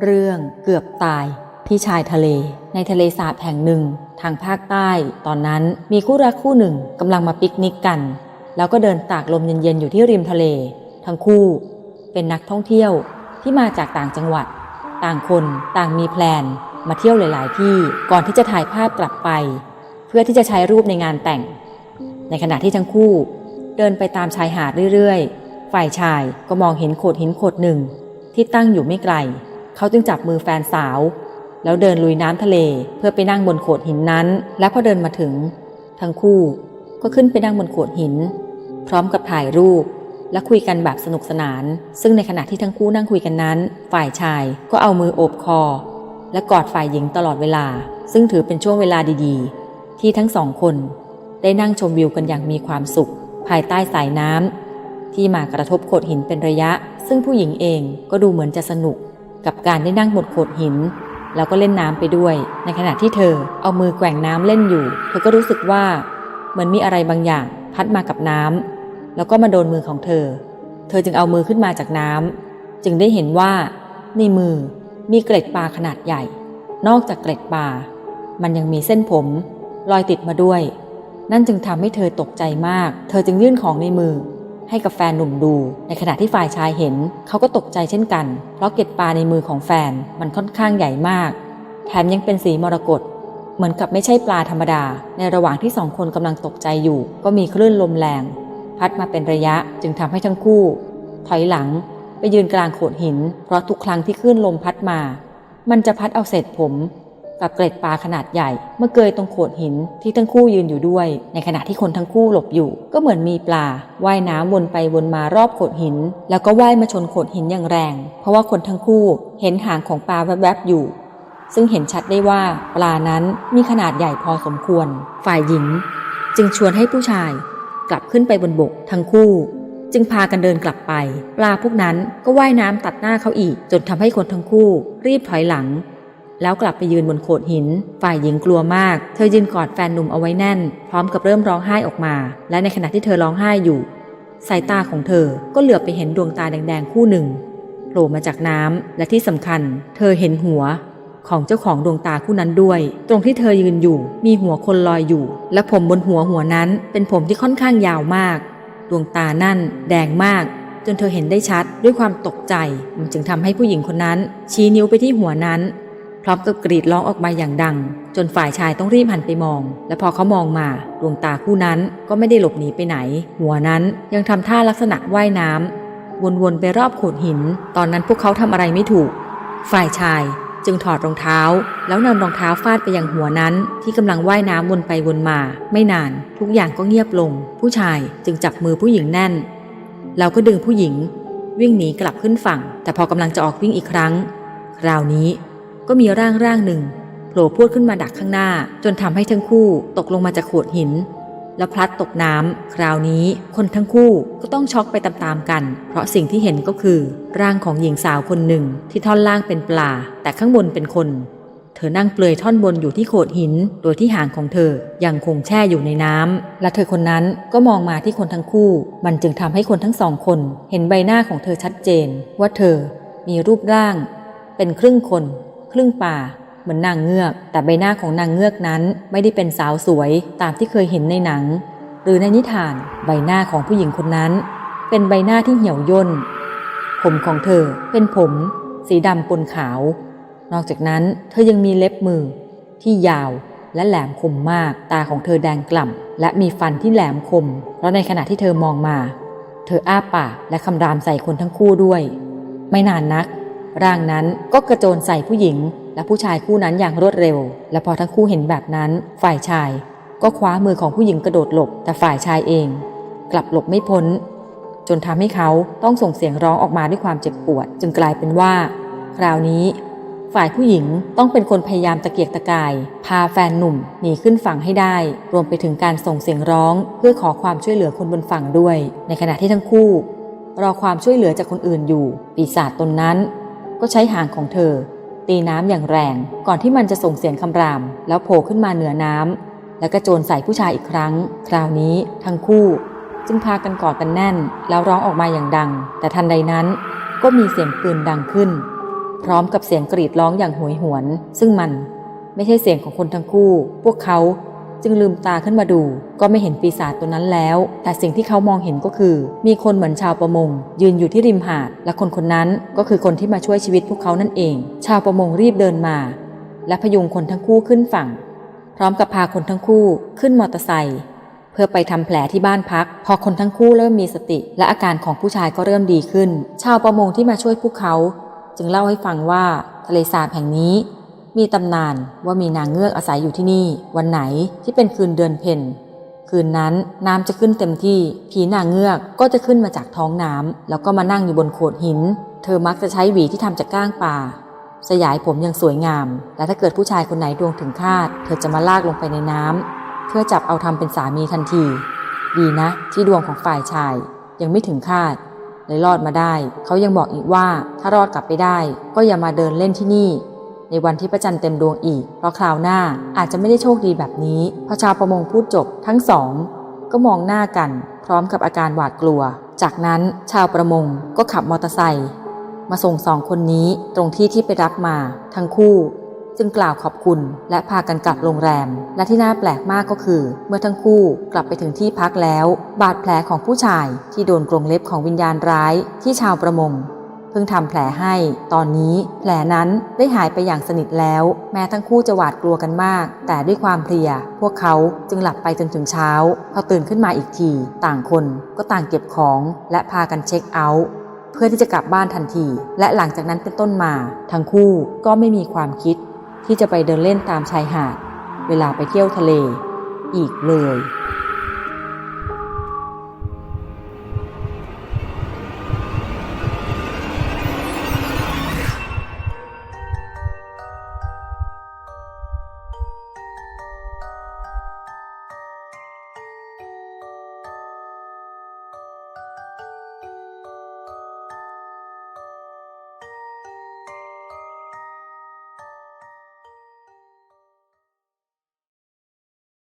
เรื่องเกือบตายที่ชายทะเล ในทะเลสาบแห่งหนึ่ง ทางภาคใต้ ตอนนั้นมีคู่รักคู่หนึ่งกำลังมาปิกนิกกัน แล้วก็เดินตากลมเย็นๆอยู่ที่ริมทะเล ทั้งคู่ เป็นนักท่องเที่ยวที่มาจากต่างจังหวัด ต่างคนต่างมีแพลน มาเที่ยวหลาย ๆ ที่ก่อนที่จะถ่ายภาพกลับไป เพื่อที่จะใช้รูปในงานแต่ง ในขณะที่ทั้งคู่ เดินไปตามชายหาดเรื่อย ๆ ฝ่ายชายก็มองเห็นโขดหินโขดหนึ่งที่ตั้งอยู่ไม่ไกล เขาจึงจับมือแฟนสาว แล้วเดินลุยน้ำทะเลเพื่อไปนั่งบนโขดหินนั้น และพอเดินมาถึง ทั้งคู่ก็ขึ้นไปนั่งบนโขดหิน พร้อมกับถ่ายรูป และคุยกันแบบสนุกสนาน ซึ่งในขณะที่ทั้งคู่นั่งคุยกันนั้น ฝ่ายชายก็เอามือโอบคอ และกอดฝ่ายหญิงตลอดเวลา ซึ่งถือเป็นช่วงเวลาดีๆ ที่ทั้งสองคน ได้นั่งชมวิวกันอย่างมีความสุข ภายใต้สายน้ำที่มากระทบโขดหินเป็นระยะ ซึ่งผู้หญิงเองก็ดูเหมือนจะสนุก กับการได้นั่งบนโขดหิน แล้วก็เล่นน้ำไปด้วย ในขณะที่เธอเอามือแกว่งน้ำเล่นอยู่ เธอก็รู้สึกว่าเหมือนมีอะไรบางอย่างพัดมากับน้ำแล้วก็มาโดนมือของเธอ เธอจึงเอามือขึ้นมาจากน้ำจึงได้เห็นว่าในมือมีเกล็ดปลาขนาดใหญ่ นอกจากเกล็ดปลา มันยังมีเส้นผมลอยติดมาด้วย นั่นจึงทำให้เธอตกใจมาก เธอจึงยื่นของในมือ ให้กับแฟนหนุ่มดู ในขณะที่ฝ่ายชายเห็น เขาก็ตกใจเช่นกัน เพราะเกล็ดปลาในมือของแฟนมันค่อนข้างใหญ่มาก แถมยังเป็นสีมรกตเหมือนกับไม่ใช่ปลาธรรมดา ในระหว่างที่สองคนกำลังตกใจอยู่ ก็มีคลื่นลมแรง พัดมาเป็นระยะจึงทำให้ทั้งคู่ ถอยหลังไปยืนกลางโขดหิน เพราะทุกครั้งที่คลื่นลมพัดมา มันจะพัดเอาเศษผม กับเกล็ดปลาขนาดใหญ่ เมื่อเกยตรงโขดหินที่ทั้งคู่ยืนอยู่ด้วย ในขณะที่คนทั้งคู่หลบอยู่ ก็เหมือนมีปลาว่ายน้ำวนไปวนมารอบโขดหิน แล้วก็ว่ายมาชนโขดหินอย่างแรง เพราะว่าคนทั้งคู่เห็นหางของปลาแวบๆอยู่ซึ่งเห็นชัดได้ว่าปลานั้นมีขนาดใหญ่พอสมควร ฝ่ายหญิง จึงชวนให้ผู้ชาย กลับขึ้นไปบนบกทั้งคู่ จึงพากันเดินกลับไป ปลาพวกนั้นก็ว่ายน้ำตัดหน้าเขาอีก จนทำให้คนทั้งคู่ รีบถอยหลัง แล้วกลับไปยืนบนโขดหิน ฝ่ายหญิงกลัวมาก เธอยืนกอดแฟนหนุ่มเอาไว้แน่น พร้อมกับเริ่มร้องไห้ออกมา และในขณะที่เธอร้องไห้อยู่ สายตาของเธอก็เหลือบไปเห็นดวงตาแดงๆคู่หนึ่งโผล่มาจากน้ำและที่สำคัญ เธอเห็นหัวของเจ้าของดวงตาคู่นั้นด้วย ตรงที่เธอยืนอยู่ มีหัวคนลอยอยู่ และผมบนหัวหัวนั้น เป็นผมที่ค่อนข้างยาวมาก ดวงตานั่น แดงมาก จนเธอเห็นได้ชัดด้วยความตกใจ มันจึงทำให้ผู้หญิงคนนั้น ชี้นิ้วไปที่หัวนั้น พร้อมกับกรีดร้องออกมาอย่างดัง จนฝ่ายชายต้องรีบหันไปมอง และพอเขามองมาดวงตาคู่นั้นก็ไม่ได้หลบหนีไปไหน หัวนั้นยังทำท่าลักษณะว่ายน้ำวนๆไปรอบโขดหิน ตอนนั้นพวกเขาทำอะไรไม่ถูก ฝ่ายชายจึงถอดรองเท้า แล้วนำรองเท้าฟาดไปยังหัวนั้น ที่กำลังว่ายน้ำวนไปวนมา ไม่นาน ทุกอย่างก็เงียบลง ผู้ชายจึงจับมือผู้หญิงแน่นแล้วก็ดึงผู้หญิง วิ่งหนีกลับขึ้นฝั่ง แต่พอกำลังจะออกวิ่งอีกครั้ง คราวนี้ ก็มีร่างร่างหนึ่งโผล่พรวดขึ้นมาดักข้างหน้า จนทำให้ทั้งคู่ตกลงมาจากโขดหิน แล้วพลัดตกน้ำคราวนี้คนทั้งคู่ก็ต้องช็อกไปตามๆกัน เพราะสิ่งที่เห็นก็คือ ร่างของหญิงสาวคนหนึ่ง ที่ท่อนล่างเป็นปลา แต่ข้างบนเป็นคน เธอนั่งเปลือยท่อนบนอยู่ที่โขดหิน โดยที่หางของเธอยังคงแช่อยู่ในน้ำและเธอคนนั้นก็มองมาที่คนทั้งคู่ มันจึงทำให้คนทั้งสองคน เห็นใบหน้าของเธอชัดเจน ว่าเธอมีรูปร่าง เป็นครึ่งคน ครึ่งป่า เหมือนนางเงือก แต่ใบหน้าของนางเงือกนั้นไม่ได้เป็นสาวสวยตามที่เคยเห็นในหนัง หรือในนิทานใบหน้าของผู้หญิงคนนั้น เป็นใบหน้าที่เหี่ยวย่น ผมของเธอเป็นผม สีดำปนขาว นอกจากนั้นเธอยังมีเล็บมือ ที่ยาวและแหลมคมมาก ตาของเธอแดงกล่ำ และมีฟันที่แหลมคม เพราะในขณะที่เธอมองมา เธออ้าปากและคำรามใส่คนทั้งคู่ด้วย ไม่นานนัก ร่างนั้นก็กระโจนใส่ผู้หญิง และผู้ชายคู่นั้นอย่างรวดเร็ว และพอทั้งคู่เห็นแบบนั้น ฝ่ายชาย ก็คว้ามือของผู้หญิงกระโดดหลบ แต่ฝ่ายชายเอง กลับหลบไม่พ้น จนทำให้เขาต้องส่งเสียงร้องออกมาด้วยความเจ็บปวด จึงกลายเป็นว่า คราวนี้ ฝ่ายผู้หญิงต้องเป็นคนพยายามตะเกียกตะกาย พาแฟนหนุ่มหนีขึ้นฝั่งให้ได้ รวมไปถึงการส่งเสียงร้องเพื่อขอความช่วยเหลือคนบนฝั่งด้วย ในขณะที่ทั้งคู่รอความช่วยเหลือจากคนอื่นอยู่ ปีศาจตนนั้น ก็ใช้หางของเธอ ตีน้ำอย่างแรง ก่อนที่มันจะส่งเสียงคำราม แล้วโผล่ขึ้นมาเหนือน้ำแล้วก็โจรใส่ผู้ชายอีกครั้ง คราวนี้ทั้งคู่ จึงพากันกอดกันแน่น แล้วร้องออกมาอย่างดัง แต่ทันใดนั้น ก็มีเสียงปืนดังขึ้น พร้อมกับเสียงกรีดร้องอย่างโหยหวน ซึ่งมันไม่ใช่เสียงของคนทั้งคู่ พวกเขา จึงลืมตาขึ้นมาดู ก็ไม่เห็นปีศาจตัวนั้นแล้ว แต่สิ่งที่เขามองเห็นก็คือ มีคนเหมือนชาวประมง ยืนอยู่ที่ริมหาด และคนคนนั้นก็คือคนที่มาช่วยชีวิตพวกเขานั่นเอง ชาวประมงรีบเดินมา และพยุงคนทั้งคู่ขึ้นฝั่ง พร้อมกับพาคนทั้งคู่ขึ้นมอเตอร์ไซค์เพื่อไปทำแผลที่บ้านพัก พอคนทั้งคู่เริ่มมีสติ และอาการของผู้ชายก็เริ่มดีขึ้น ชาวประมงที่มาช่วยพวกเขา จึงเล่าให้ฟังว่าทะเลสาบแห่งนี้ มีตำนานว่ามีนางเงือกอาศัยอยู่ที่นี่ วันไหนที่เป็นคืนเดือนเพ็ญคืนนั้นน้ำจะขึ้นเต็มที่ ผีนางเงือกก็จะขึ้นมาจากท้องน้ำแล้วก็มานั่งอยู่บนโขดหิน เธอมักจะใช้หวีที่ทำจากก้างปลาสยายผมย่างสวยงาม และถ้าเกิดผู้ชายคนไหนดวงถึงคาด เธอจะมาลากลงไปในน้ำเพื่อจับเอาทำเป็นสามีทันที ดีนะ ที่ดวงของฝ่ายชาย ยังไม่ถึงคาดเลยรอดมาได้ เขายังบอกอีกว่าถ้ารอดกลับไปได้ ก็อย่ามาเดินเล่นที่นี่ ในวันที่พระจันทร์เต็มดวงอีก เพราะคราวหน้าอาจจะไม่ได้โชคดีแบบนี้พอชาวประมงพูดจบทั้งสอง ก็มองหน้ากัน พร้อมกับอาการหวาดกลัว จากนั้นชาวประมงก็ขับมอเตอร์ไซค์มาส่งสองคนนี้ตรงที่ที่ไปรับมา ทั้งคู่จึงกล่าวขอบคุณและพากันกลับโรงแรม และที่น่าแปลกมากก็คือ เมื่อทั้งคู่กลับไปถึงที่พักแล้ว บาดแผลของผู้ชายที่โดนกรงเล็บของวิญญาณร้ายที่ชาวประมง เพิ่งทำแผลให้ ตอนนี้แผลนั้นได้หายไปอย่างสนิทแล้ว แม้ทั้งคู่จะหวาดกลัวกันมาก แต่ด้วยความเพลีย พวกเขาจึงหลับไปจนถึงเช้า พอตื่นขึ้นมาอีกที ต่างคนก็ต่างเก็บของ และพากันเช็คเอาท์เพื่อที่จะกลับบ้านทันที และหลังจากนั้นเป็นต้นมา ทั้งคู่ก็ไม่มีความคิด ที่จะไปเดินเล่นตามชายหาด เวลาไปเที่ยวทะเล อีกเลย